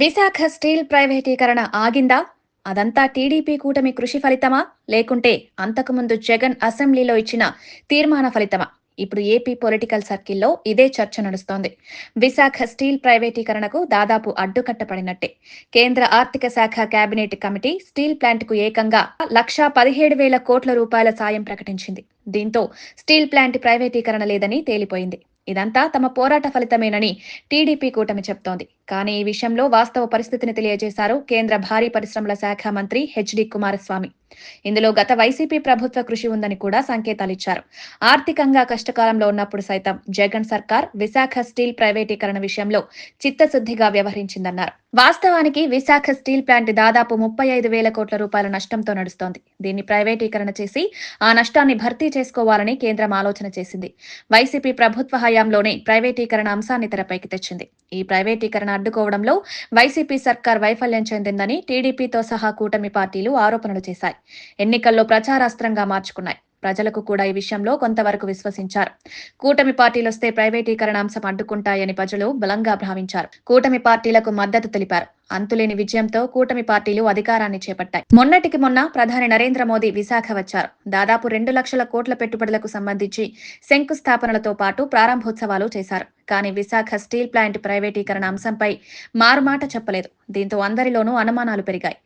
Visakha steel ప్రైవేటీకరణ ఆగిందా? అదంతా TDP కూటమి కృషి ఫలితమా? లేకుంటే అంతకుముందు జగన్ అసెంబ్లీలో ఇచ్చిన తీర్మాన ఫలితమా? ఇప్పుడు ఏపీ పొలిటికల్ సర్కిల్లో ఇదే చర్చ నడుస్తోంది. విశాఖ స్టీల్ ప్రైవేటీకరణకు దాదాపు అడ్డుకట్టపడినట్టే కేంద్ర ఆర్థిక శాఖ కేబినెట్ కమిటీ స్టీల్ ప్లాంట్కు ఏకంగా లక్షా పదిహేడు వేల కోట్ల రూపాయల సాయం ప్రకటించింది. దీంతో స్టీల్ ప్లాంట్ ప్రైవేటీకరణ లేదని తేలిపోయింది. ఇదంతా తమ పోరాట ఫలితమేనని టీడీపీ కూటమి చెప్తోంది. కానీ ఈ విషయంలో వాస్తవ పరిస్థితిని తెలియజేశారు కేంద్ర భారీ పరిశ్రమల శాఖ మంత్రి హెచ్డి కుమారస్వామి. ఇందులో గత వైసీపీ ప్రభుత్వ కృషి ఉందని కూడా సంకేతాలిచ్చారు ఆర్థికంగా కష్టకాలంలో ఉన్నప్పుడు సైతం జగన్ సర్కార్ విశాఖ స్టీల్ ప్రైవేటీకరణ విషయంలో చిత్తశుద్ధిగా వ్యవహరించిందన్నారు. వాస్తవానికి విశాఖ స్టీల్ ప్లాంట్ దాదాపు ముప్పై ఐదు వేల కోట్ల రూపాయల నష్టంతో నడుస్తోంది. దీన్ని ప్రైవేటీకరణ చేసి ఆ నష్టాన్ని భర్తీ చేసుకోవాలని కేంద్రం ఆలోచన చేసింది. వైసీపీ ప్రభుత్వ హయాంలోనే ప్రైవేటీకరణ అంశాన్ని తెరపైకి తెచ్చింది. ఈ ప్రైవేటీకరణ అడ్డుకోవడంలో వైసీపీ సర్కార్ వైఫల్యం చెందిందని టీడీపీతో సహా కూటమి పార్టీలు ఆరోపణలు చేశాయి. ఎన్నికల్లో ప్రచారాస్త్రంగా మార్చుకున్నాయి. ప్రజలకు కూడా ఈ విషయంలో కొంతవరకు విశ్వసించారు. కూటమి పార్టీలొస్తే ప్రైవేటీకరణ అంశం అడ్డుకుంటాయని ప్రజలు బలంగా భావించారు. కూటమి పార్టీలకు మద్దతు తెలిపారు. అంతులేని విజయంతో కూటమి పార్టీలు అధికారాన్ని చేపట్టాయి. మొన్నటికి మొన్న ప్రధాని నరేంద్ర మోదీ విశాఖ వచ్చారు. దాదాపు రెండు లక్షల కోట్ల పెట్టుబడులకు సంబంధించి శంకుస్థాపనలతో పాటు ప్రారంభోత్సవాలు చేశారు. కానీ విశాఖ స్టీల్ ప్లాంట్ ప్రైవేటీకరణ అంశంపై మారుమాట చెప్పలేదు. దీంతో అందరిలోనూ అనుమానాలు పెరిగాయి.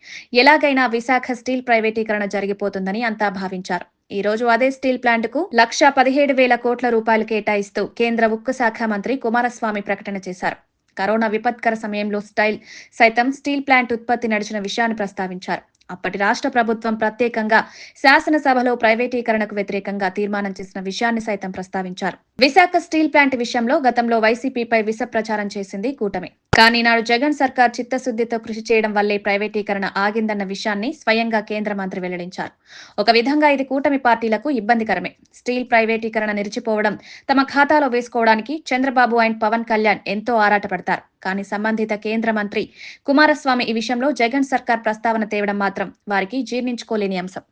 ఎలాగైనా విశాఖ స్టీల్ ప్రైవేటీకరణ జరిగిపోతుందని అంతా భావించారు. ఈ రోజు అదే స్టీల్ ప్లాంట్కు లక్ష పదిహేడు వేల కోట్ల రూపాయలు కేటాయిస్తూ కేంద్ర ఉక్కు శాఖ మంత్రి కుమారస్వామి ప్రకటన చేశారు. కరోనా విపత్కర సమయంలో స్టైల్ సైతం స్టీల్ ప్లాంట్ ఉత్పత్తి నడిచిన విషయాన్ని ప్రస్తావించారు. అప్పటి రాష్ట్ర ప్రభుత్వం ప్రత్యేకంగా శాసనసభలో ప్రైవేటీకరణకు వ్యతిరేకంగా తీర్మానం చేసిన విషయాన్ని సైతం ప్రస్తావించారు. విశాఖ స్టీల్ ప్లాంట్ విషయంలో గతంలో వైసీపీపై విష ప్రచారం చేసింది కూటమి. కానీ నాడు జగన్ సర్కార్ చిత్తశుద్ధితో కృషి చేయడం వల్లే ప్రైవేటీకరణ ఆగిందన్న విషయాన్ని స్వయంగా కేంద్ర మంత్రి వెల్లడించారు. ఒక విధంగా ఇది కూటమి పార్టీలకు ఇబ్బందికరమే. స్టీల్ ప్రైవేటీకరణ నిలిచిపోవడం తమ ఖాతాలో వేసుకోవడానికి చంద్రబాబు అండ్ పవన్ కళ్యాణ్ ఎంతో ఆరాటపడతారు. కానీ సంబంధిత కేంద్ర మంత్రి కుమారస్వామి ఈ విషయంలో జగన్ సర్కార్ ప్రస్తావన తేవడం మాత్రం వారికి జీర్ణించుకోలేని అంశం.